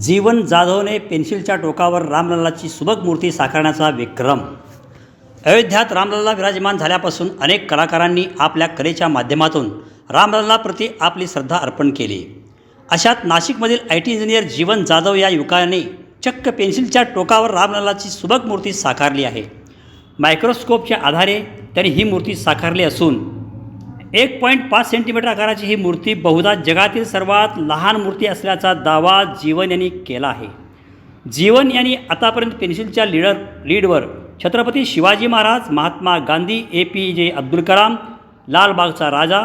जीवन जाधवने पेन्सिलच्या टोकावर रामलल्लाची सुबक मूर्ती साकारण्याचा विक्रम. अयोध्यात रामलल्ला विराजमान झाल्यापासून अनेक कलाकारांनी आपल्या कलेच्या माध्यमातून रामलल्लाप्रती आपली श्रद्धा अर्पण केली. अशात नाशिकमधील I T engineer Jeevan Jadhav या युवकाने चक्क पेन्सिलच्या टोकावर रामलल्लाची सुबक मूर्ती साकारली आहे. मायक्रोस्कोपच्या आधारे त्यांनी ही मूर्ती साकारली असून एक पॉईंट पाच सेंटीमीटर आकाराची ही मूर्ती बहुधा जगातील सर्वात लहान मूर्ती असल्याचा दावा जीवन यांनी केला आहे. जीवन यांनी आतापर्यंत पेन्सिलच्या leader लीडवर Chhatrapati Shivaji Maharaj Mahatma Gandhi A P J Abdul Kalam लालबागचा राजा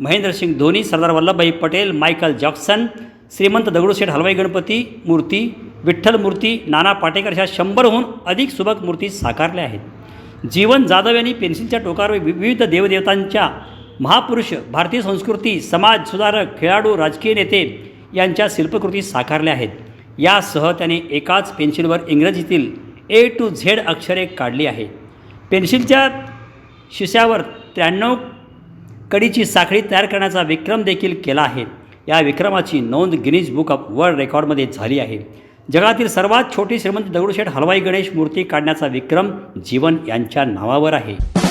महेंद्रसिंग धोनी सरदार वल्लभभाई पटेल मायकल जॉक्सन श्रीमंत दगडूशेठ हलवाई गणपती मूर्ती विठ्ठल मूर्ती नाना पाटेकर अशा शंभरहून अधिक सुबक मूर्ती साकारल्या आहेत. जीवन जाधव यांनी पेन्सिलच्या टोकावर विविध देवदेवतांच्या महापुरुष भारतीय संस्कृती समाज सुधारक खेळाडू राजकीय नेते यांच्या शिल्पकृती साकारल्या आहेत. यासह त्याने एकाच पेन्सिलवर इंग्रजीतील ए टू झेड अक्षरे काढली आहे. पेन्सिलच्या शिष्यावर त्र्याण्णव कडीची साखळी तयार करण्याचा विक्रम देखील केला आहे. या विक्रमाची नोंद गिनीज बुक ऑफ वर्ल्ड रेकॉर्डमध्ये झाली आहे. जगातील सर्वात छोटी श्रीमंत दगडूशेठ हलवाई गणेश मूर्ती काढण्याचा विक्रम जीवन यांच्या नावावर आहे.